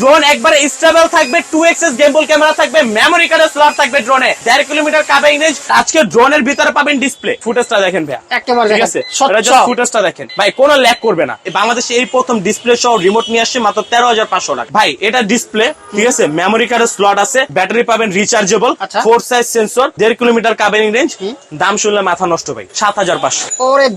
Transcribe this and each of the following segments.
Drone একবারে stable থাকবে two axis gimbal camera থাকবে মেমোরি কার্ডের স্লট থাকবে ড্রোনে দেড় কিলোমিটার কাবিং রেঞ্জ আজকে ড্রোনের ভিতরে পাবেন ডিসপ্লে ফুটেজটা দেখেন ভাইয়া। একেবারে ঠিক আছে? ফুটেজটা দেখেন। ভাই কোনো ল্যাগ করবে না। বাংলাদেশে এই প্রথম ডিসপ্লে সহ রিমোট নিয়ে আসছে মাত্র তেরো হাজার পাঁচশো টাকা। ভাই এটা ডিসপ্লে ঠিক আছে? মেমোরি কার্ডের স্লট আছে ব্যাটারি পাবেন রিচার্জেবল। ফোর সাইজ সেন্সর দেড় কিলোমিটার কাবিং রেঞ্জ দাম শুনলে মাথা নষ্ট ভাই সাত হাজার পাঁচশো।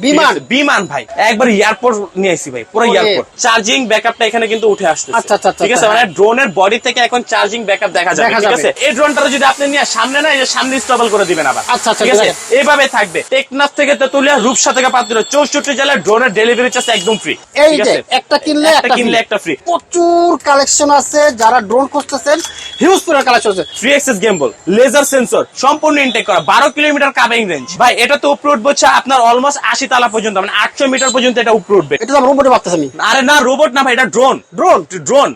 বিমান। বিমান ভাই। একবার এয়ারপোর্ট নিয়ে আসি ভাই পুরো এয়ারপোর্ট। চার্জিং ব্যাকআপটা এখানে কিন্তু উঠে আসছে আচ্ছা, আচ্ছা, আচ্ছা, ঠিক আছে। মানে ড্রোনের বডি থেকে এখন চার্জিং ব্যাকআপ দেখা যাবে ঠিক আছে? এই ড্রোনটা যদি আপনি নিয়ে সামনে না এই যে সামনে স্টেবল করে দিবেন আবার আচ্ছা, আচ্ছা, ঠিক আছে? এইভাবে থাকবে। টেকনাফ থেকে তেতুলিয়া রূপসা থেকে পাত্র চৌষট্টি জেলায় ড্রোনের ডেলিভারি চার্জ একদম ফ্রি এই যে একটা কিনলে একটা কিনলে একটা ফ্রি প্রচুর কালেকশন আছে যারা ড্রোন খুঁজতেছেন হিউজ পুরো কালেকশন আছে। Three axis gimbal laser sensor সম্পূর্ণ ইনটেক করা বারো কিলোমিটার কাবিং রেঞ্জ ভাই এটা তো উপরে উঠবে আপনার অলমোস্ট আশি তালা পর্যন্ত মানে আটশো মিটার পর্যন্ত এটা উপরে উঠবে এটা তো রোবটে ভাবতেছি আমি। আরে না রোবট না ভাই এটা drone drone drone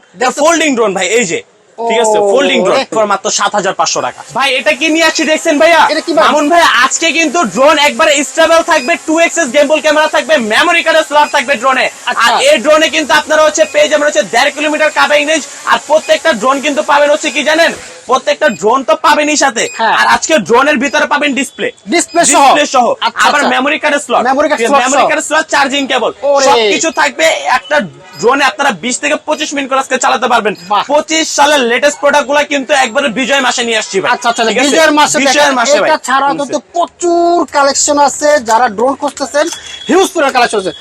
folding drone ভাই এই যে। ঠিক আছে ফোল্ডিং ড্রোন ফর মাত্র সাত হাজার পাঁচশো টাকা ভাই এটা কি নিয়ে আসছি দেখছেন ভাইয়া? মামুন ভাই আজকে কিন্তু ড্রোন একবারে স্টেবল থাকবে গেমবল ক্যামেরা থাকবে মেমোরি কার্ডের স্লট থাকবে ড্রোনে আচ্ছা। আর এই ড্রোনে কিন্তু আপনারা হচ্ছে পেয়ে যাবেন হচ্ছে কিলোমিটার রেঞ্জ আর প্রত্যেকটা ড্রোন কিন্তু পাবেন হচ্ছে কি জানেন প্রত্যেকটা ড্রোন তো পাবেনই সাথে হ্যাঁ। আর আজকে ড্রোনের ভিতরে পাবেন ডিসপ্লে ডিসপ্লে সহ আচ্ছা, আবার। মেমোরি কার্ডের স্লট মেমোরি সহ। কার্ডের স্লট চার্জিং কেবল। সবকিছু থাকবে একটা ড্রোনে আপনারা বিশ থেকে পঁচিশ মিনিট করে আজকে চালাতে পারবেন বাহ। পঁচিশ সালের লেটেস্ট প্রোডাক্টগুলা কিন্তু একবারে বিজয় মাসে নিয়ে আসছি ভাই। আচ্ছা আচ্ছা বিজয়ের মাসে বিজয়ের মাসে ভাই। এটা ছাড়াও কিন্তু প্রচুর কালেকশন আছে যারা ড্রোন করতেছেন হিউজ পুরো কালেকশন আছে।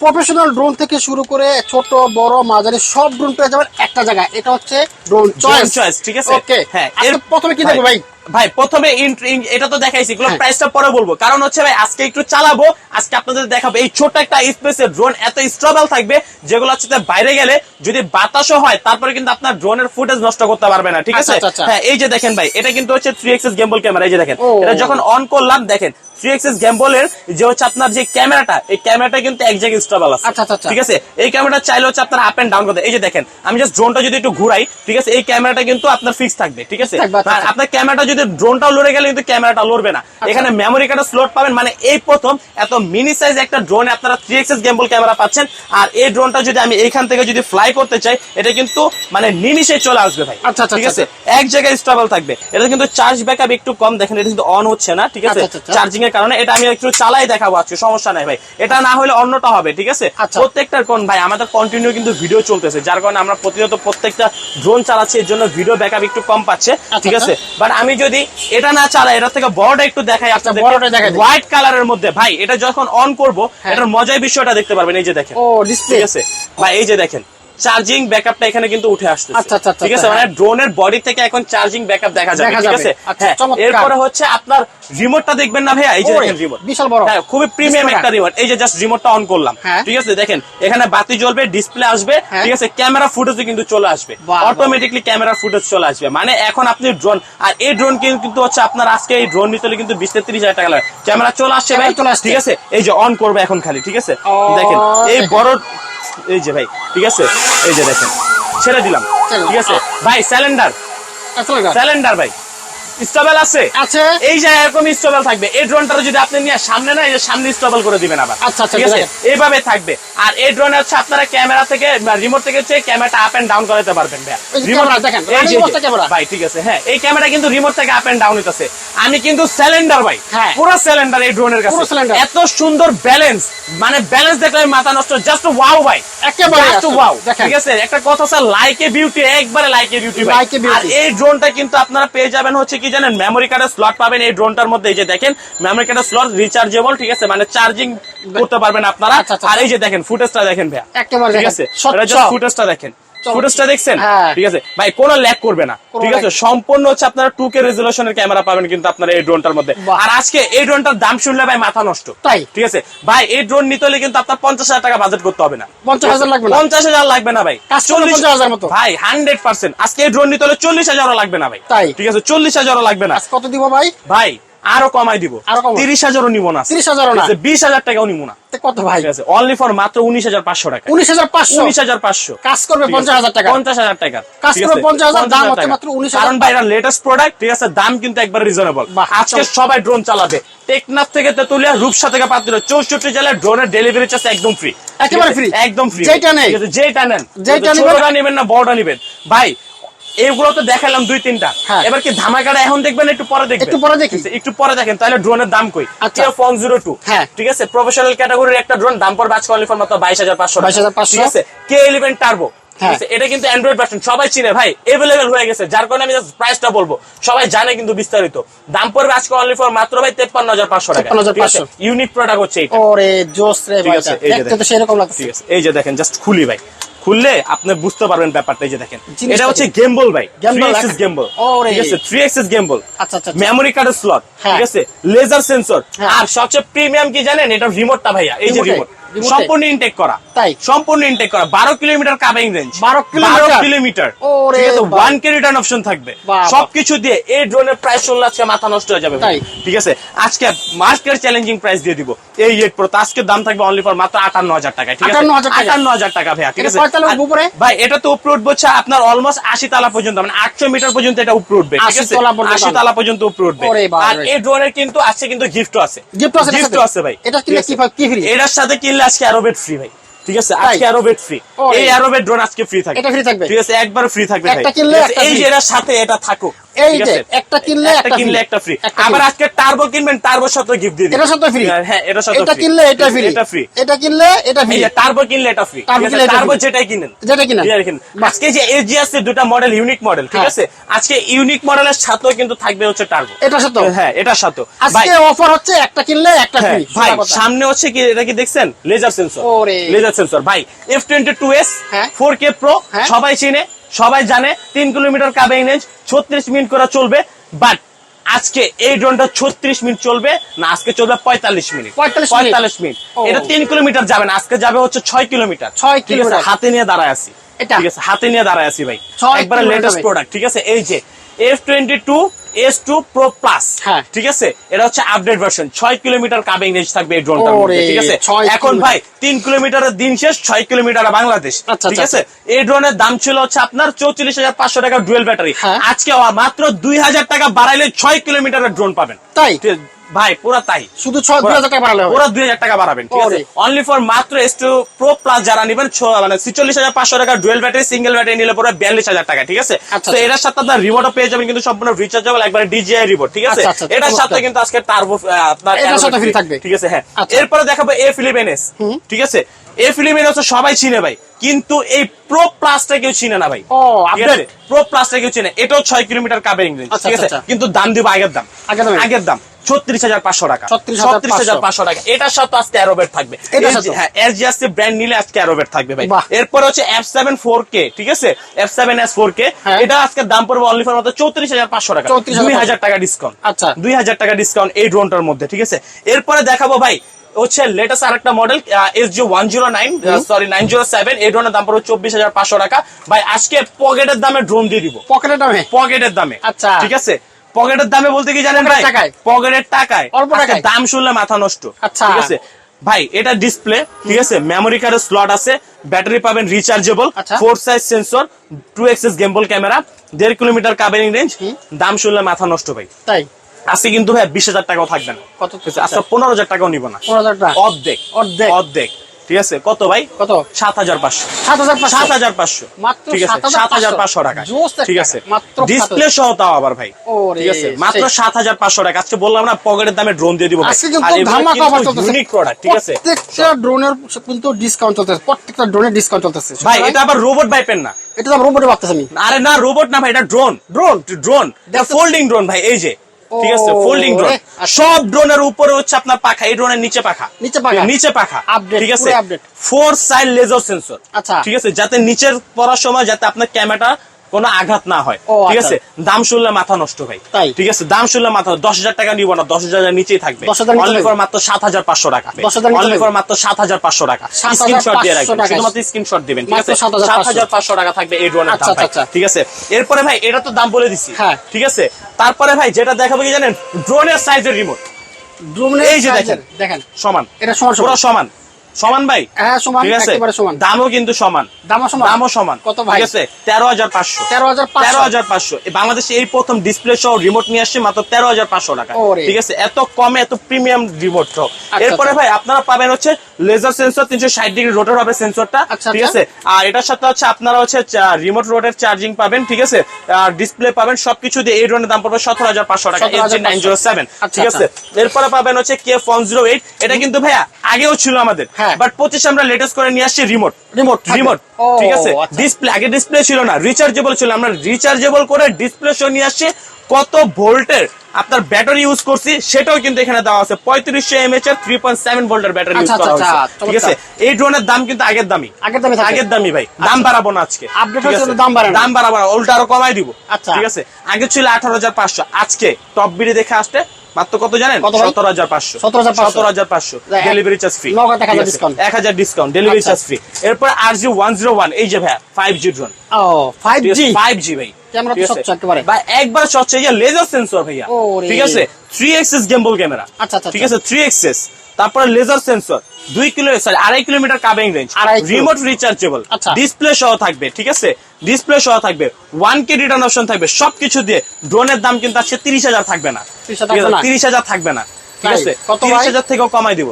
প্রফেশনাল ড্রোন থেকে শুরু করে ছোট বড় মাঝারি সব ড্রোন পেয়ে যাবেন একটা জায়গায়। এটা হচ্ছে ড্রোন চয়েস চয়েস চয়েস ঠিক আছে? ওকে হ্যাঁ এর- প্রথমে কি দেখব ভাই? ভাই প্রথমে এটা তো দেখাইছি এগুলো হ্যাঁ। প্রাইসটা পরে বলব। কারণ হচ্ছে ভাই আজকে একটু চালাবো আজকে আপনাদের দেখাবো। এই ছোট একটা স্পেসে ড্রোন এত স্ট্রবেল থাকবে যেগুলো হচ্ছে বাইরে গেলে যদি বাতাসও হয় তারপরে কিন্তু আপনার ড্রোনের ফুটেজ নষ্ট করতে পারবে না ঠিক আছে? আচ্ছা, আচ্ছা, আচ্ছা। হ্যাঁ এই যে দেখেন ভাই এটা কিন্তু হচ্ছে থ্রি এক্সেস গেম্বল ক্যামেরা এই যে দেখেন। এটা যখন অন করলাম দেখেন থ্রি এক্সেস গেম্বলের যে হচ্ছে আপনার যে ক্যামেরাটা এই ক্যামেরাটা কিন্তু এক জায়গায় স্টেবল আছে আচ্ছা, আচ্ছা, আচ্ছা। ঠিক আছে? এই ক্যামেরাটা চাইলে হচ্ছে আপনার আপ এন্ড ডাউন করতে এই যে দেখেন আমি জাস্ট ড্রোনটা যদি একটু ঘুরাই ঠিক আছে? এই ক্যামেরাটা কিন্তু আপনার ফিক্স থাকবে ঠিক আছে? আচ্ছা, আচ্ছা। আপনার ক্যামেরাটা যদি ড্রোনটাও লড়ে গেলে কিন্তু ক্যামেরাটা লড়বে না। এখানে মেমোরি কার্ডের স্লট পাবেন মানে এই প্রথম এত মিনি সাইজ একটা ড্রোনে আপনারা থ্রি এক্সেস গেম্বল ক্যামেরা পাচ্ছেন। আর এই ড্রোনটা যদি আমি এইখান থেকে যদি ফ্লাই করতে চাই এটা কিন্তু মানে নিমিশে চলে আসবে ভাই। আচ্ছা, আচ্ছা, ঠিক আছে? আচ্ছা। এক জায়গায় স্টেবল থাকবে। এটা কিন্তু চার্জ ব্যাকআপ একটু কম দেখেন এটা কিন্তু অন হচ্ছে না ঠিক আছে? আচ্ছা, আচ্ছা, আচ্ছা। চার্জিং এর কারণে এটা আমি একটু চালাই দেখাবো আজকে সমস্যা নাই ভাই। এটা না হলে অন্যটা হবে ঠিক আছে? আচ্ছা। প্রত্যেকটার কোন ভাই আমাদের কন্টিনিউ কিন্তু ভিডিও চলতেছে। যার কারণে আমরা প্রতিনিয়ত প্রত্যেকটা ড্রোন চালাচ্ছি এর জন্য ভিডিও ব্যাকআপ একটু কম পাচ্ছে ঠিক আচ্ছা। আছে? বাট আমি যদি এটা না চালায় এটা থেকে বড়টা একটু দেখাই আপনাদের আচ্ছা, বড়টা দেখাই হোয়াইট কালারের মধ্যে ভাই এটা যখন অন করব হ্যাঁ। এটার মজার বিষয়টা দেখতে পারবেন এই যে দেখেন। ও ডিসপ্লে ঠিক আছে? ভাই এই যে দেখেন চার্জিং ব্যাকআপটা এখানে কিন্তু উঠে আসছে আচ্ছা, আচ্ছা, আচ্ছা, ঠিক আছে? মানে ড্রোনের বডি থেকে এখন চার্জিং ব্যাকআপ দেখা যাবে ঠিক আছে? হ্যাঁ। এরপরে হচ্ছে আপনার রিমোটটা দেখবেন না ভাইয়া? এই যে দেখেন রিমোট বিশাল বড়। হ্যাঁ খুবই প্রিমিয়াম একটা রিমোট এই যে জাস্ট রিমোটটা অন করলাম। হ্যাঁ। ঠিক আছে? দেখেন এখানে বাতি জ্বলবে ডিসপ্লে আসবে হ্যাঁ। ঠিক আছে? ক্যামেরা ফুটেজও কিন্তু চলে আসবে। অটোমেটিকলি ক্যামেরা ফুটেজ চলে আসবে। মানে এখন আপনি ড্রোন আর এই ড্রোন কিন্তু হচ্ছে আপনার আজকে এই ড্রোন নিতে হলে কিন্তু বিশ থেকে ত্রিশ হাজার টাকা লাগে। ক্যামেরা চলে আসছে ভাই? চলে আসছে। ঠিক আছে? এই যে অন করবে এখন খালি ঠিক আছে? দেখেন এই বড় এই যে ভাই ঠিক আছে? এই যে দেখেন ছেড়ে দিলাম ঠিক আছে? ভাই স্যালেন্ডার আসলে স্যালেন্ডার ভাই। স্টেবল আছে? আছে। এই যে এরকম স্টেবল থাকবে। এই ড্রোনটা যদি আপনি নিয়ে সামনে না এই যে সামনে স্টেবল করে দিবেন আবার। আচ্ছা, আচ্ছা, ঠিক আছে? এইভাবে থাকবে। আর এই ড্রোনে হচ্ছে আপনারা ক্যামেরা থেকে রিমোট থেকে হচ্ছে ক্যামেরাটা আপ এন্ড ডাউন করাতে পারবেন ভাই রিমোট দেখেন, ক্যামেরা। ভাই ঠিক আছে হ্যাঁ। এই ক্যামেরা কিন্তু রিমোট থেকে আপ এন্ড ডাউন হইতাছে। আমি কিন্তু সিলিন্ডার ভাই। হ্যাঁ। পুরো সিলিন্ডার এই ড্রোনের কাছে। এত সুন্দর ব্যালেন্স মানে ব্যালেন্স দেখলে মাথা নষ্ট। জাস্ট ওয়াও ভাই। একেবারে জাস্ট ওয়াও। ঠিক আছে? একটা কথা স্যার লাইকে বিউটি একবারে লাইকে বিউটি ভাই। আর এই ড্রোনটা কিন্তু আপনারা পেয়ে যাবেন হচ্ছে কি জানেন মেমোরি কার্ডের স্লট পাবেন এই ড্রোনটার মধ্যে। এই যে দেখেন মেমোরি কার্ডের স্লট রিচার্জেবল ঠিক আছে? মানে চার্জিং করতে পারবেন আপনারা। আচ্ছা, আচ্ছা, আর এই যে দেখেন ফুটেজটা দেখেন ভাইয়া। একেবারে ঠিক আছে? ফুটেজটা দেখেন। ফুটেজটা দেখছেন? হ্যাঁ। ঠিক আছে। ভাই কোনো ল্যাগ করবে না। ঠিক আছে? সম্পূর্ণ হচ্ছে আপনারা টু কে রেজলিউশনের ক্যামেরা পাবেন কিন্তু আপনারা এই ড্রোনটার মধ্যে। আর আজকে এই ড্রোনটার দাম শুনলে ভাই মাথা নষ্ট। তাই? ঠিক আছে? ভাই এই ড্রোন নিতে হলে কিন্তু আপনার পঞ্চাশ হাজার টাকা বাজেট করতে হবে না। 50,000 লাগবে না? পঞ্চাশ হাজার লাগবে না ভাই। করলে 50,000 মতো? ভাই হান্ড্রেড পার্সেন্ট আজকে এই ড্রোন নিতে হলে চল্লিশ হাজারও লাগবে না ভাই। তাই? ঠিক আছে? চল্লিশ হাজারও লাগবে না। কত দিব ভাই? ভাই আরও কমাই দিব? তিরিশ হাজারও নিব না। 30,000 ও না? বিশ হাজার টাকাও নিব না। কত ভাই? আছে অনলি ফর মাত্র উনিশ হাজার পাঁচশো টাকা। উনিশ হাজার পাঁচশো? উনিশ হাজার পাঁচশো। কাজ করবে পঞ্চাশ হাজার টাকা। পঞ্চাশ হাজার টাকা। কাজ করবে আছে? 50,000, দাম হচ্ছে মাত্র 19,000 কারণ ভাই এটা লেটেস্ট প্রোডাক্ট ঠিক আছে দাম কিন্তু একবার রিজনেবল আজকে সবাই ড্রোন চালাবে। টেকনাফ থেকে তেতুলিয়া রূপসা থেকে পাত্র চৌষট্টি জেলায় ড্রোনের ডেলিভারি চার্জ একদম ফ্রি একেবারে free। একদম ফ্রি যেটা নেই। যেটা নেন। যেটা নেবেন না বড়টা নেবেন। ভাই এইগুলো তো দেখালাম দুই তিনটা। হ্যাঁ। এবার কি ধামাকাটা এখন দেখবেন একটু পরে দেখবেন? একটু পরে দেখি। একটু পরে দেখেন তাহলে ড্রোনের দাম কই? আচ্ছা। ফোন জিরো টু হ্যাঁ। ঠিক আছে? প্রফেশনাল ক্যাটাগরির একটা ড্রোন দাম পড়বে আজকে অনলি ফর মাত্র বাইশ হাজার পাঁচশো 22,500 ঠিক আছে? K eleven turbo. এটা কিন্তু অ্যান্ড্রয়েড ভার্সন সবাই চিনে। ভাই এভেলেবেল হয়ে গেছে। যার কারণে আমি প্রাইসটা বলব। সবাই জানে কিন্তু বিস্তারিত। দাম পড়বে আজকে অনলি ফর মাত্র ভাই তেপ্পান্ন হাজার পাঁচশো টাকা। 53,500 ইউনিক প্রোডাক্ট হচ্ছে ওরে জোস রে ভাই আছে, এই যে দেখতে তো সেরকম লাগছে এই যে দেখেন জাস্ট খুলি ভাই। খুললে আপনি বুঝতে পারবেন ব্যাপারটা এই যে দেখেন। এটা হচ্ছে গেম গেমবল ভাই গেম এক্সিস গেমবল। ঠিক আছে? থ্রি এক্সিস গেমবল আচ্ছা, আচ্ছা, আচ্ছা। মেমোরি কার্ডের স্লট। ঠিক আছে? লেজার সেন্সর হ্যাঁ। আর সবচেয়ে প্রিমিয়াম কি জানেন? এটা রিমোটটা ভাইয়া এই যে রিমোট। সম্পূর্ণ ইনটেক করা। তাই? সম্পূর্ণ ইনটেক করা। বারো কিলোমিটার কাবিং রেঞ্জ 12 কিলোমিটার? আছে। ওয়ান কে রিটার্ন অপশন থাকবে। সবকিছু দিয়ে এই ড্রোনের প্রাইস শুনলে আজকে মাথা নষ্ট হয়ে যাবে তাই? ঠিক আছে? আজকে মার্কেট চ্যালেঞ্জিং প্রাইস দিয়ে দিব। এই এইট প্রো আজকে দাম থাকবে অনলি ফর মাত্র আটান্ন হাজার টাকা ঠিক আছে? আটান্ন হাজার টাকা ভাইয়া ঠিক আছে? ভাই এটা তো উপরে উঠবে আপনার অলমোস্ট আশি তালা পর্যন্ত মানে আটশো মিটার পর্যন্ত এটা উপরে উঠবে ঠিক আছে? আশি তালা পর্যন্ত উপরে উঠবে আর এই ড্রোনের কিন্তু আজকে কিন্তু গিফটও আছে। Gift আছে? আছে ভাই। এটা কিনলে কি আছে? free? এটার সাথে কিনলে আজকে আরও বেড ফ্রি ভাই। ঠিক আছে? আজকে আরও বেড ফ্রি এই আরও বেড ড্রোন আজকে ফ্রি থাকবে। এটা ফ্রি থাকবে? ঠিক আছে? একবার ফ্রি থাকবে ভাই। এই যে এর সাথে এটা থাকুক। এই যে, একটা কিনলে একটা কিনলে একটা ফ্রি আবার আজকে টার্বো কিনবেন টার্বোর সাথে গিফট দিয়ে এটার সাথে free? হ্যাঁ এটার সাথে এটা কিনলে এটা ফ্রি এটা ফ্রি এটা কিনলে এটা ফ্রি টার্বো কিনলে এটা ফ্রি এটা টার্বো যেটাই কিনেন। যেটা কিনেন। আজকে যে দুটা মডেল ইউনিক মডেল ঠিক হ্যাঁ। আছে? আজকে ইউনিক মডেলের সাথেও কিন্তু থাকবে হচ্ছে টার্বো এটার সাথে হ্যাঁ এটার সাথেও। ভাই আজকে অফার হচ্ছে একটা কিনলে একটা হ্যাঁ, ফ্রি ভাই সামনে হচ্ছে কি এটা কি দেখছেন? লেজার সেন্সর লেজার সেন্সর ভাই এফ টোয়েন্টি টু এস হ্যাঁ। ফোর কে প্রো হ্যাঁ। সবাই চিনে। সবাই জানে তিন কিলোমিটার কাবিং রেঞ্জ ছত্রিশ মিনিট করে চলবে বাট আজকে এই ড্রোনটা ছত্রিশ মিনিট চলবে না আজকে চলবে পঁয়তাল্লিশ মিনিট। 45 মিনিট। পঁয়তাল্লিশ মিনিট। এটা তিন কিলোমিটার যাবে না আজকে যাবে হচ্ছে ছয় কিলোমিটার। ছয় কিলোমিটার। হাতে নিয়ে দাঁড়ায় আছি। এটা? ঠিক আছে হাতে নিয়ে দাঁড়ায় আছি ভাই। একবারে লেটেস্ট প্রোডাক্ট ঠিক আছে? এই যে F twenty two S two pro plus. ঠিক আছে? এটা হচ্ছে আপডেট ভার্সন ছয় কিলোমিটার কাবিং রেঞ্জ থাকবে এই ড্রোনটার মধ্যে ঠিক আছে? এখন ভাই তিন কিলোমিটারের দিন শেষ ছয় কিলোমিটার বাংলাদেশ আচ্ছা, ঠিক আচ্ছা, আছে এই ড্রোনের দাম ছিল হচ্ছে আপনার চৌত্রিশ হাজার পাঁচশো টাকা ডুয়েল ব্যাটারি। আজকে মাত্র দুই হাজার টাকা বাড়াইলে ছয় কিলোমিটারের ড্রোন পাবেন। তাই? ঠিক- ভাই পুরা তাই। শুধু ছ দুই হাজার টাকা বাড়ালে পুরো দুই হাজার টাকা বাড়াবেন ঠিক আছে? অনলি ফর মাত্র এস টু প্রো প্লাস যারা নিবেন মানে ছিচল্লিশ হাজার পাঁচশো টাকা ডুয়েল ব্যাটারি সিঙ্গেল ব্যাটারি নিলে পরে বিয়াল্লিশ হাজার টাকা ঠিক আছে? আচ্ছা, তো আচ্ছা। এটার সাথে আপনার রিমোটও পেয়ে যাবেন কিন্তু সম্পূর্ণ রিচার্জেবল একবারে ডিজিআই রিমোট ঠিক আছে? আচ্ছা, এটার সাথে কিন্তু আজকে টার্বো আপনার। ঠিক আছে? হ্যাঁ। এরপরে দেখাবো এ ফিলিপ এনএস ঠিক আছে? এ ফিলিপ এনএস সবাই চিনে ভাই। কিন্তু এই প্রো প্লাসটা কেউ চিনে না ভাই। প্রো প্লাসটা কেউ চিনে। এটাও ছয় কিলোমিটার কাভারিং রেঞ্জ আচ্ছা, ঠিক আছে? আচ্ছা, আচ্ছা। কিন্তু দাম দিব আগের দাম। আগের দাম ছত্রিশ হাজার পাঁচশো টাকা। ছত্রিশ হাজার পাঁচশো। টাকা। এটার সাথে আজকে অ্যারোবেট থাকবে। এটার এর- সাথে? হ্যাঁ এর ব্র্যান্ড নিলে আজকে অ্যারোবেট থাকবে ভাই। এরপরে হচ্ছে এফ সেভেন ফোর কে ঠিক আছে? F seven S four K. এটা আজকে দাম পড়বে অনলি ফর মাত্র চৌত্রিশ হাজার পাঁচশো টাকা। দুই হাজার টাকা ডিসকাউন্ট আচ্ছা। দুই হাজার টাকা ডিসকাউন্ট এই ড্রোনটার মধ্যে ঠিক আছে? এরপরে দেখাবো ভাই হচ্ছে লেটেস্ট আরেকটা model S G one zero nine sorry nine zero seven এই ড্রোনের দাম পড়বে চব্বিশ হাজার পাঁচশো টাকা। ভাই আজকে পকেটের দামে ড্রোন দিয়ে দিব। পকেটের দামে? পকেটের দামে। আচ্ছা। ঠিক আছে? পকেটের দামে বলতে কি জানেন ভাই? পকেটের টাকায়? অল্প টাকায়? দাম শুনলে মাথা নষ্ট। আচ্ছা। ঠিক আছে? ভাই এটা ডিসপ্লে ঠিক আছে? মেমোরি কার্ডের স্লট আছে ব্যাটারি পাবেন rechargeable. Four size sensor two axis gimbal camera দেড় কিলোমিটার কাভারিং রেঞ্জ দাম শুনলে মাথা নষ্ট ভাই। তাই? আজকে কিন্তু ভাই বিশ হাজার টাকাও থাকবে না। কত আজকে পনেরো হাজার টাকাও নিব না। পনেরো হাজার টাকা? অর্ধেক অর্ধেক। অর্ধেক। ঠিক আছে কত ভাই? কত? সাত হাজার পাঁচশো। সাত হাজার পাঁচশো? সাত হাজার পাঁচশো। মাত্র ঠিক আছে সাত হাজার পাঁচশো টাকা। ঠিক আছে মাত্র ডিসপ্লে সহ তাও আবার ভাই। ঠিক আছে মাত্র সাত হাজার পাঁচশো টাকা। আজকে বললাম না পকেটের দামে ড্রোন দিয়ে দিব ইউনিক প্রোডাক্ট ঠিক আছে। প্রত্যেকটা ড্রোনের কিন্তু ডিসকাউন্ট চলতেছে প্রত্যেকটা ড্রোনের ডিসকাউন্ট চলতেছে। ভাই এটা আবার রোবট ভাইপেন না। এটা তো রোবটে ভাবতেছি আমি। আরে না রোবট না ভাই এটা drone drone drone folding drone ভাই এই যে। ঠিক আছে ফোল্ডিং ড্রোন আচ্ছা। সব ড্রোনের উপরে হচ্ছে আপনার পাখা এই ড্রোনের নিচে পাখা। নিচে পাখা? নিচে পাখা। আপডেট ঠিক আছে? Update four side laser sensor আচ্ছা। ঠিক আছে? যাতে নিচের পড়ার সময় যাতে আপনার ক্যামেরাটা কোনো আঘাত না হয়। ঠিক আচ্ছা। আছে? দাম শুনলে মাথা নষ্ট ভাই তাই? ঠিক আছে? দাম শুনলে মাথা দশ হাজার টাকা নিব না দশ হাজার নিচেই থাকবে। 10,000 নিচে অনলি থাকবে? ফর মাত্র সাত হাজার পাঁচশো টাকা। 10,000 অনলি ফর মাত্র সাত হাজার পাঁচশো টাকা। স্ক্রিনশট দিয়ে রাখবেন। শুধুমাত্র স্ক্রিনশট দিবেন। ঠিক আছে? সাত হাজার পাঁচশো। টাকা থাকবে এই ড্রোনের আচ্ছা, দাম। আচ্ছা। ঠিক আছে? এরপরে ভাই এটা তো দাম বলে দিছি। হ্যাঁ। ঠিক আছে? তারপরে ভাই যেটা দেখাবো কি জানেন? ড্রোনের সাইজের রিমোট ড্রোনের এই যে দেখেন। দেখেন। সমান। এটা সমান সমান। সমান ভাই? হ্যাঁ সমান ঠিক আছে? সমান। দামও কিন্তু সমান। দামও সমান। দামও সমান। কত ভাই? ঠিক আছে? তেরো হাজার পাঁচশো। তেরো হাজার তেরো হাজার পাঁচশো। বাংলাদেশে এই প্রথম ডিসপ্লে সহ রিমোট নিয়ে আসছে মাত্র তেরো হাজার পাঁচশো টাকা। ঠিক আছে? এত কমে এত প্রিমিয়াম রিমোট সহ। আচ্ছা, এরপরে আচ্ছা। ভাই আপনারা পাবেন হচ্ছে লেজার সেন্সর তিনশো ষাট ডিগ্রি রোটার হবে সেন্সরটা আচ্ছা, ঠিক। আছে? আর এটার সাথে হচ্ছে আপনারা হচ্ছে রিমোট রোডের চার্জিং পাবেন ঠিক আছে? আর ডিসপ্লে পাবেন সবকিছু দিয়ে এই ড্রোনের দাম পড়বে সতেরো হাজার পাঁচশো টাকা 17,500 নাইন জিরো সেভেন ঠিক আছে? এরপরে পাবেন হচ্ছে কে ফোন জিরো এইট এটা কিন্তু ভাইয়া আগেও ছিল আমাদের। হ্যাঁ। বাট পঁচিশে আমরা লেটেস্ট করে নিয়ে আসছি রিমোট রিমোট রিমোট ঠিক আছে? আচ্ছা। ডিসপ্লে আগে ডিসপ্লে ছিল না রিচার্জেবল ছিল। আমরা রিচার্জেবল করে ডিসপ্লে নিয়ে আসছি। কত ভোল্টের আপনার ব্যাটারি ইউজ করছি সেটাও কিন্তু এখানে দেওয়া আছে। পঁয়ত্রিশশো এমএচ এর থ্রি পয়েন্ট সেভেন ভোল্টের ব্যাটারি ইউজ আচ্ছা, করা আচ্ছা, হয়েছে। ঠিক আছে? এই ড্রোনের দাম কিন্তু আগের দামে। আগের দামই ভাই। দাম বাড়াবো না আজকে। দাম বাড়ানো। দাম বাড়াবো না উল্টা আরও কমাই দিব। আচ্ছা। ঠিক আছে? আগে ছিল আঠারো হাজার পাঁচশো। আজকে টপ বিডি দেখে আসতে মাত্র কত জানেন? সতেরো হাজার পাঁচশো। সতেরো হাজার পাঁচশো। ডেলিভারি চার্জ ফ্রি নগদ 1000 discount। এক হাজার ডিসকাউন্ট ডেলিভারি আচ্ছা। চার্জ ফ্রি এরপর আর জি ওয়ান জিরো ওয়ান এই যে ভাই five G drone five G five G ভাই। একেবারে। স্বচ্ছ লেজার সেন্সর ভাইয়া। ঠিক আছে? থ্রি এক্সেস গেম্বল ক্যামেরা আচ্ছা, আচ্ছা, ঠিক আছে? থ্রি এক্সেস তারপরে লেজার সেন্সর দুই কিলো সরি আড়াই kilometre covering range remote rechargeable. Display সহ থাকবে ঠিক আছে ডিসপ্লে সহ থাকবে ওয়ান কে রিটার্ন অপশন থাকবে সবকিছু দিয়ে ড্রোনের দাম কিন্তু আজকে তিরিশ হাজার থাকবে না 30,000 থাকবে না? তিরিশ হাজার থাকবে না ঠিক আছে? তিরিশ হাজার থেকেও কমাই দিব।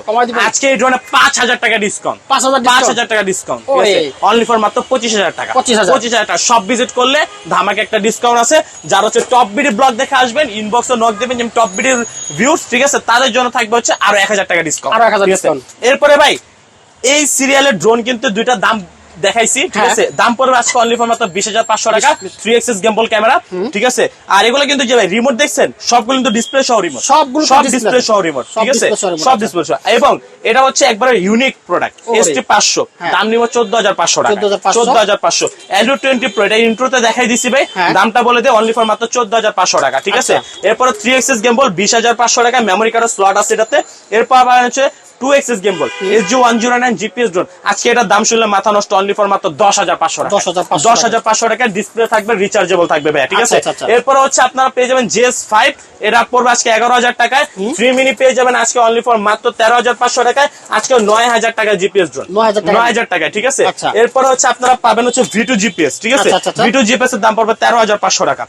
আজকে এই ড্রোনে পাঁচ হাজার টাকা ডিসকাউন্ট 5,000 পাঁচ হাজার টাকা ডিসকাউন্ট অনলি ফর মাত্র পঁচিশ হাজার টাকা। পঁচিশ হাজার। টাকা। সব ভিজিট করলে ধামাকে একটা ডিসকাউন্ট আছে যার হচ্ছে টপ বিডি ব্লগ দেখে আসবেন ইনবক্সে নক দেবেন যেমন টপ বিডির ভিউস ঠিক আছে? তাদের জন্য থাকবে হচ্ছে আরও এক হাজার টাকা ডিসকাউন্ট আরও 1000 discount। এরপরে ভাই এই সিরিয়ালের ড্রোন কিন্তু দুইটা দাম দেখাইছি ঠিক হ্যাঁ। আছে? দাম পড়বে আজকে অনলি ফর মাত্র বিশ হাজার পাঁচশো টাকা থ্রি এক্সেস গেম্বল ক্যামেরা ঠিক আছে? আর এগুলো কিন্তু যে ভাই রিমোট দেখছেন সবগুলো কিন্তু ডিসপ্লে সহ রিমোট সবগুলো সব ডিসপ্লে সহ রিমোট ঠিক আছে? সব আচ্ছা। ডিসপ্লে সহ। এবং এটা হচ্ছে একবারে ইউনিক প্রোডাক্ট ওরে। এস টি পাঁচশো। হ্যাঁ। দাম নিব চোদ্দ হাজার পাঁচশো টাকা। চোদ্দ হাজার পাঁচশো? এলু টোয়েন্টি প্রো এটা ইন্ট্রোতে দেখাই দিছি ভাই। হ্যাঁ। দামটা বলে দে অনলি ফর মাত্র চোদ্দ হাজার পাঁচশো টাকা ঠিক আছে? আচ্ছা। এরপরে থ্রি এক্সেস গেম্বল বিশ হাজার পাঁচশো টাকা মেমোরি কার্ডের স্লট আছে এটাতে। এরপর আবার হচ্ছে two axis gimbal S G one zero nine GPS drone আজকে এটার দাম শুনলে মাথা নষ্ট অনলি ফর মাত্র দশ হাজার পাঁচশো টাকা। দশ হাজার পাঁচশো টাকা। ডিসপ্লে থাকবে রিচার্জেবল থাকবে ভাই ঠিক আছে? আচ্ছা, আচ্ছা, আচ্ছা। এরপরে হচ্ছে আপনারা পেয়ে যাবেন জিএস ফাইভ এটা পড়বে আজকে এগারো হাজার টাকায়। থ্রি মিনি পেয়ে যাবেন আজকে অনলি ফর মাত্র তেরো হাজার পাঁচশো টাকায়। আজকে নয় হাজার টাকা জিপিএস ড্রোন 9,000 টাকা। নয় হাজার টাকায়। ঠিক আছে। এরপরে হচ্ছে আপনারা পাবেন হচ্ছে ভিটু জিপিএস ঠিক আছে। ভিটু জিপিএস এর দাম পড়বে তেরো হাজার পাঁচশো টাকা।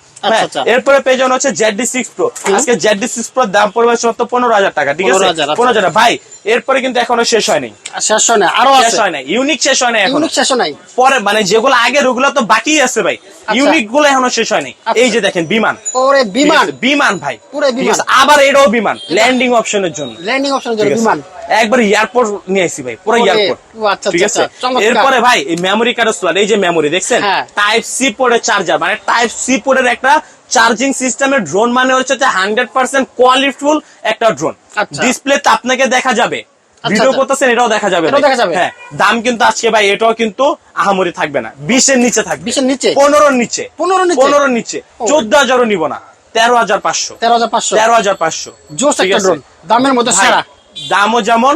এরপরে পেয়ে যাবেন হচ্ছে জেডডি সিক্স প্রো আজকে জেডডি সিক্স প্রো দাম পড়বে মাত্র পনেরো হাজার টাকা ঠিক আছে? 15,000 আচ্ছা। পনেরো হাজার। ভাই এরপরে কিন্তু এখনও শেষ হয়নি। শেষ হয় না আরও শেষ হয় নাই ইউনিক শেষ হয় এখন। ইউনিক শেষ নাই। পরে মানে যেগুলো আগের ওগুলো তো বাকি আছে ভাই ইউনিকগুলো এখনও শেষ হয়নি। আচ্ছা। এই যে দেখেন বিমান। ওরে বিমান। বিমান ভাই। পুরো বিমান। আবার এটাও বিমান ল্যান্ডিং অপশনের জন্য। ল্যান্ডিং অপশন ঠিক আছে? বিমান। একবার এয়ারপোর্ট নিয়ে আসি ভাই পুরো এয়ারপোর্ট আচ্ছা, ঠিক আচ্ছা, আছে? এরপরে ভাই এই মেমোরি কার্ডের স্লট এই যে মেমোরি দেখছেন। টাইপ সি পোর্টের চার্জার মানে টাইপ সি পোর্টের একটা চার্জিং সিস্টেমের ড্রোন মানে হচ্ছে হান্ড্রেড পার্সেন্ট কোয়ালিটিফুল একটা ড্রোন আচ্ছা। ডিসপ্লে আপনি দেখা যাবে। ভিডিও। করতেছেন এটাও দেখা যাবে? হ্যাঁ দাম কিন্তু আজকে ভাই এটাও কিন্তু আহামরি থাকবে না। বিশের নিচে থাকবে। 20 এর নিচে? পনেরোর নিচে। 15 নিচে? পনেরোর নিচে। চোদ্দ হাজারও নিব না। তেরো হাজার পাঁচশো। তেরো হাজার পাঁচশো। তেরো হাজার পাঁচশো। জোস একটা ড্রোন দামের মধ্যে সেরা। দামও যেমন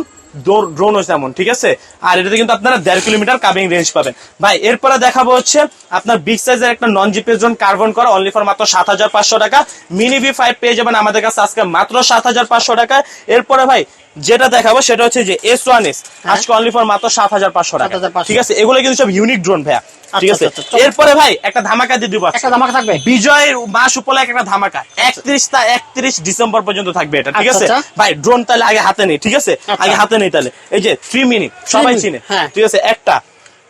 ড্রোনও যেমন, ঠিক আছে? আর এটাতে কিন্তু আপনারা দেড় কিলোমিটার কাবিং রেঞ্জ পাবেন। ভাই, এরপরে দেখাবো হচ্ছে আপনার বিগ সাইজের একটা নন জিপিএস ড্রোন কার্বন করা অনলি ফর মাত্র সাত হাজার পাঁচশো টাকা। মিনি ভি ফাইভ পেয়ে যাবেন আমাদের কাছে আজকে মাত্র সাত হাজার পাঁচশো টাকা এরপরে ভাই যেটা দেখাবো সেটা হচ্ছে যে এস ওয়ান এস আজকে অনলি ফর মাত্র সাত হাজার পাঁচশো টাকা। ঠিক আছে এগুলো কিন্তু সব ইউনিক ড্রোন ভাইয়া। ঠিক আছে? আচ্ছা, আচ্ছা, এরপরে ভাই একটা ধামাকা দিয়ে দিব। একটা দামাকা থাকবে? বিজয়ের মাস উপলক্ষে একটা ধামাকা। একত্রিশ তা একত্রিশ ডিসেম্বর পর্যন্ত থাকবে এটা ঠিক আচ্ছা, আছে? আচ্ছা। ভাই ড্রোন তাহলে আগে হাতে নেই ঠিক আছে? আচ্ছা। আগে হাতে নেই তাহলে। এই যে থ্রি মিনিট সবাই চিনে। হ্যাঁ। ঠিক আছে একটা।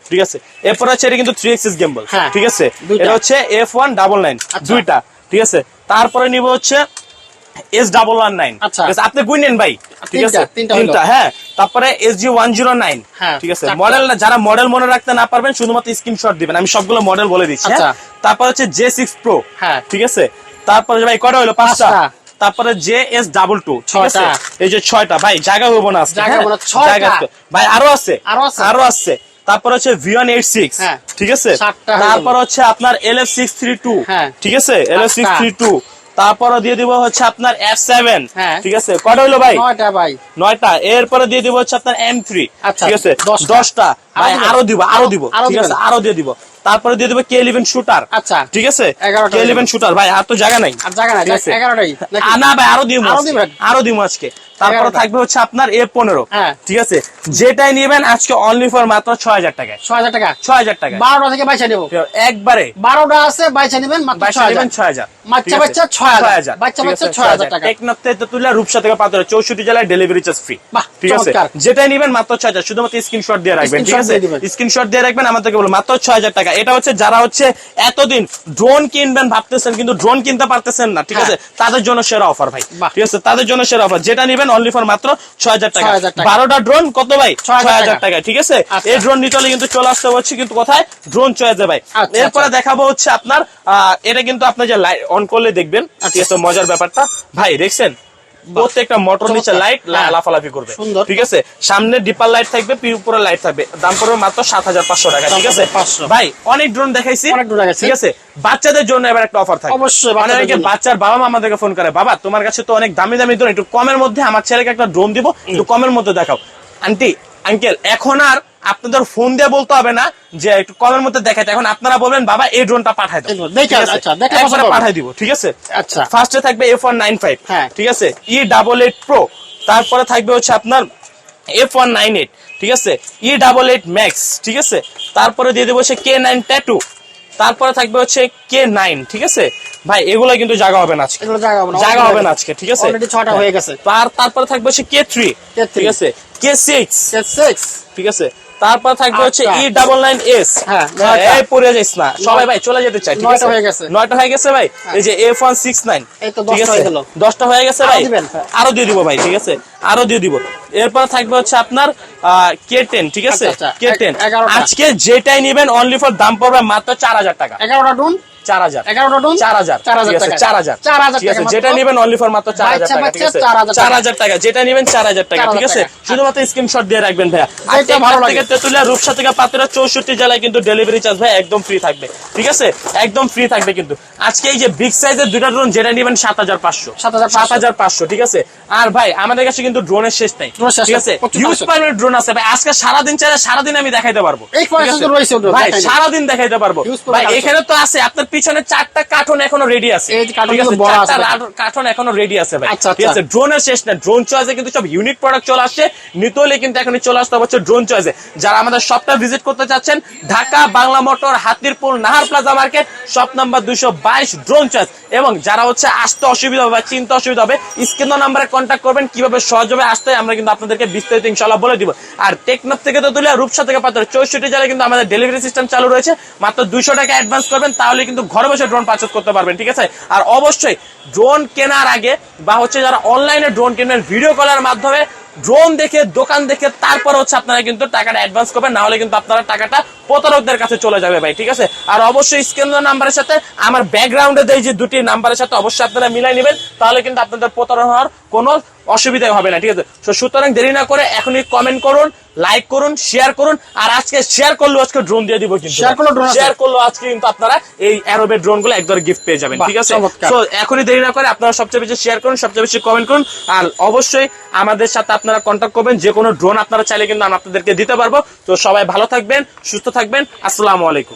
ঠিক আছে? এরপর হচ্ছে এটা কিন্তু থ্রি এক্সিস গেম্বল ঠিক আছে? এটা হচ্ছে এফ ওয়ান ডাবল নাইন আচ্ছা। দুইটা। ঠিক আছে? তারপরে নিব হচ্ছে এস ডাবল ওয়ান নাইন আচ্ছা। আপনি গুইনেন ভাই ঠিক আছে তিনটা, তিনটা হ্যাঁ তারপরে S G one zero nine ঠিক আছে। মডেল যারা মডেল মনে রাখতে না পারবেন শুধুমাত্র স্ক্রিনশট দিবেন আমি সবগুলো মডেল বলে দিচ্ছি হ্যাঁ? আচ্ছা। তারপর হচ্ছে জে সিক্স প্রো হ্যাঁ। ঠিক আছে তারপরে ভাই কটা হলো পাঁচটা। তারপরে জে এস ডাবল টু ছয়টা। এই যে ছয়টা ভাই জায়গা হব না জায়গা হ্যাঁ? ভাই আরও আছে আরও আছে। আরও আছে তারপর হচ্ছে ভিওয়ান এইট সিক্স। ঠিক আছে। তারপর হচ্ছে আপনার L F six three two. ঠিক আছে L F six three two তারপরে দিয়ে দিব হচ্ছে আপনার এফ সেভেন হ্যাঁ। ঠিক আছে? কটা হলো ভাই? নয়টা ভাই। নয়টা। এরপরে দিয়ে দিব হচ্ছে আপনার এম থ্রি আচ্ছা, ঠিক আছে? দশটা। ভাই আরও দিব আরও দিব। ঠিক আছে? আরও দিয়ে দিব। তারপরে দিয়ে দেবো কে ইলেভেন শুটার আচ্ছা। ঠিক আছে? 11টা কে ইলেভেন শুটার ভাই আর তো জায়গা নাই। আর জায়গা নাই এগারোটাই। না ভাই আরও দিব আরও দিব আজকে। তারপরে 11টা। থাকবে হচ্ছে আপনার এ পনেরো। হ্যাঁ। ঠিক আছে? যেটাই নেবেন আজকে অনলি ফর মাত্র ছয় হাজার টাকায় ছয় হাজার টাকা। ছয় হাজার টাকায় বারোটা থেকে বাইশে নেব। একবারে। বারোটা আছে বাইশে নেবেন ছয় হাজার। নেবেন ছয় হাজার। বাচ্চা বাচ্চা ছয় হাজার। বাচ্চা বাচ্চা ছয় হাজার টাকা। টেকনাফ রূপসা থেকে চৌষট্টি জেলায় ডেলিভারি চার্জ ফ্রি ঠিক আছে? যেটাই নেবেন মাত্র ছয় হাজার। শুধুমাত্র স্ক্রিনশট দিয়ে রাখবেন ঠিক আছে। স্ক্রিনশট দিয়ে রাখবেন আমাদেরকে বলুন মাত্র ছয় হাজার টাকা। এটা হচ্ছে যারা হচ্ছে এতদিন ড্রোন কিনবেন ভাবতেছেন কিন্তু ড্রোন কিনতে পারতেছেন না ঠিক আছে? তাদের জন্য সেরা অফার ভাই। হ্যাঁ। ঠিক আছে? তাদের জন্য সেরা অফার যেটা নেবেন অনলি ফর মাত্র ছয় হাজার টাকা। বারোটা ড্রোন কত ভাই? ছয় হাজার টাকা। ঠিক আছে? আচ্ছা। এই ড্রোন নিতে হলে কিন্তু চলে আসতে হচ্ছে কিন্তু কোথায়? ড্রোন চয়েছে ভাই। আচ্ছা, এরপরে আচ্ছা। দেখাবো হচ্ছে আপনার আহ, এটা কিন্তু আপনি যে লাইট অন করলে দেখবেন। ঠিক আছে মজার ব্যাপারটা। ভাই দেখছেন? প্রত্যেকটা মোটর নিচে লাইট হ্যাঁ। লাফালাফি করবে। ঠিক আছে? সামনে ডিপার লাইট থাকবে উপরে লাইট থাকবে। দাম পড়বে মাত্র সাত হাজার পাঁচশো টাকা ঠিক আছে? ভাই অনেক ড্রোন দেখাইছি। ঠিক আছে? বাচ্চাদের জন্য এবার একটা অফার থাকে অবশ্যই, অনেকে বাচ্চার বাবা মা আমাদেরকে ফোন করে বাবা তোমার কাছে তো অনেক দামি দামি ড্রোন একটু কমের মধ্যে আমার ছেলেকে একটা ড্রোন দিব একটু কমের মধ্যে দেখাও। আন্টি আঙ্কেল এখন আর আপনাদের ফোন দিয়ে বলতে হবে না যে একটু কমের মধ্যে দেখাতে এখন আপনারা বলবেন বাবা এই ড্রোনটা পাঠাই হবে। পাঠাই দিব ঠিক আছে? আচ্ছা। ফার্স্টে থাকবে এফ ওয়ান নাইন ফাইভ হ্যাঁ। ঠিক আছে? ই ডাবল এইট প্রো তারপরে থাকবে হচ্ছে আপনার এফ ওয়ান নাইন এইট ঠিক আছে? ই ডাবল এইট ম্যাক্স ঠিক আছে? তারপরে দিয়ে দেবো সে কে নাইন ট্যাটু তারপরে থাকবে হচ্ছে কে নাইন ঠিক আছে? ভাই এগুলো কিন্তু জায়গা হবে না আজকে। এগুলো জায়গা হবে না জায়গা হবে না আজকে ঠিক আছে? অলরেডি ছটা হয়ে গেছে। তার তারপরে থাকবে হচ্ছে কে থ্রি ঠিক আছে? কে সিক্স সিক্স ঠিক আছে? তারপর থাকবে হচ্ছে আচ্ছা। ই ডাবল নাইন এস হ্যাঁ, এই পড়ে যাইস না। সবাই ভাই চলে যেতে চাই ঠিক নয়টা আছে? হয়ে গেছে। হ্যাঁ। নয়টা হয়ে গেছে ভাই? এই যে এফ ওয়ান সিক্স নাইন ঠিক আছে? হয়ে দশটা হয়ে গেছে ভাই? হ্যাঁ। আরও দিয়ে দিব ভাই ঠিক আছে? আরও দিয়ে দিব। এরপর থাকবে হচ্ছে আপনার কে টেন ঠিক আছে? আচ্ছা, আচ্ছা। কে টেন এক- আজকে যেটাই নিবেন অনলি ফর দাম পড়বে মাত্র চার হাজার টাকা। এগারোটা ডুন। চার হাজার। এগারোটা ডুন? চার হাজার। চার হাজার ঠিক আছে, টাকা। চার হাজার। চার হাজার ঠিক আছে যেটা নেবেন অনলি ফর মাত্র চার হাজার টাকা ঠিক আছে? চার হাজার টাকা। যেটা নেবেন চার হাজার টাকা ঠিক আছে? শুধুমাত্র স্ক্রিনশট দিয়ে রাখবেন ভাইয়া। আর ভালো লাগে। তেতুলিয়া রূপসা থেকে পাতুরা চৌষট্টি জেলায় কিন্তু ডেলিভারি চার্জ ভাই একদম ফ্রি থাকবে। ঠিক আছে? একদম ফ্রি থাকবে কিন্তু। আজকে এই যে বিগ সাইজের দুটা ড্রোন যেটা নেবেন সাত হাজার পাঁচশো। সাত হাজার পাঁচশো। ঠিক আছে? আর ভাই আমাদের কাছে কিন্তু ড্রোনের শেষ নাই। ঠিক আছে? ড্রোন আছে। ভাই আজকে সারাদিন চাইলে সারাদিন আমি দেখাইতে পারব। ভাই সারাদিন দেখাইতে পারব। ভাই এখানে তো আছে আপনার পিছনে চারটা কার্টন এখনও রেডি আছে। কার্টন এখনও রেডি আছে ভাই। আচ্ছা, ঠিক আছে? আচ্ছা। ড্রোনের শেষ না ড্রোন চয়েসে কিন্তু সব ইউনিক প্রোডাক্ট চলে আসছে। নিতে হলে কিন্তু এখনই চলে আসতে হচ্ছে ড্রোন চয়েসে যারা আমাদের শপটা ভিজিট করতে চাচ্ছেন Dhaka Bangla Motor Hatirpool Nahar plaza market shop number দুইশো বাইশ ড্রোন চয়েস এবং যারা হচ্ছে আসতে অসুবিধা হবে বা চিন্তা অসুবিধা হবে স্ক্রিন নাম্বারে কন্ট্যাক্ট করবেন কীভাবে সহজভাবে আসতে আমরা কিন্তু আপনাদেরকে বিস্তারিত ইনশাল্লাহ বলে দিব। আর টেকনাফ থেকে তো তুলে রূপসা থেকে পাত্র চৌষট্টি জেলায় কিন্তু আমাদের ডেলিভারি সিস্টেম চালু রয়েছে। মাত্র দুইশো টাকা অ্যাডভান্স করবেন তাহলে কিন্তু ঘরে বসে ড্রোন পারচেস করতে পারবেন, ঠিক আছে? আর অবশ্যই ড্রোন কেনার আগে বা হচ্ছে যারা অনলাইনে ড্রোন কিনবেন ভিডিও কলের মাধ্যমে ড্রোন দেখে দোকান দেখে তারপর হচ্ছে আপনারা কিন্তু টাকাটা অ্যাডভান্স করবেন। না হলে কিন্তু আপনারা টাকাটা প্রতারকদের কাছে চলে যাবে ভাই ঠিক আছে? আর অবশ্যই স্ক্রিন নাম্বারের সাথে আমার ব্যাকগ্রাউন্ডে দেয় যে দুটি নাম্বারের সাথে অবশ্যই আপনারা মিলাই নেবেন তাহলে কিন্তু আপনাদের প্রতারণা হওয়ার কোনো অসুবিধা হবে না ঠিক আছে? তো সুতরাং দেরি না করে এখনই কমেন্ট করুন লাইক করুন শেয়ার করুন আর আজকে শেয়ার করলেও আজকে ড্রোন দিয়ে দিব কিন্তু করলেও drone শেয়ার করল আজকে কিন্তু আপনারা এই অ্যারোবের ড্রোনগুলো একদম গিফট পেয়ে যাবেন ঠিক আছে। তো এখনই দেরি না করে আপনারা সবচেয়ে বেশি শেয়ার করুন সবচেয়ে বেশি কমেন্ট করুন আর অবশ্যই আমাদের সাথে আপনারা কন্ট্যাক্ট করবেন যে কোনো ড্রোন আপনারা চাইলে কিন্তু আমি আপনাদেরকে দিতে পারব। তো সবাই ভালো থাকবেন, সুস্থ থাকবেন। আসসালামু আলাইকুম।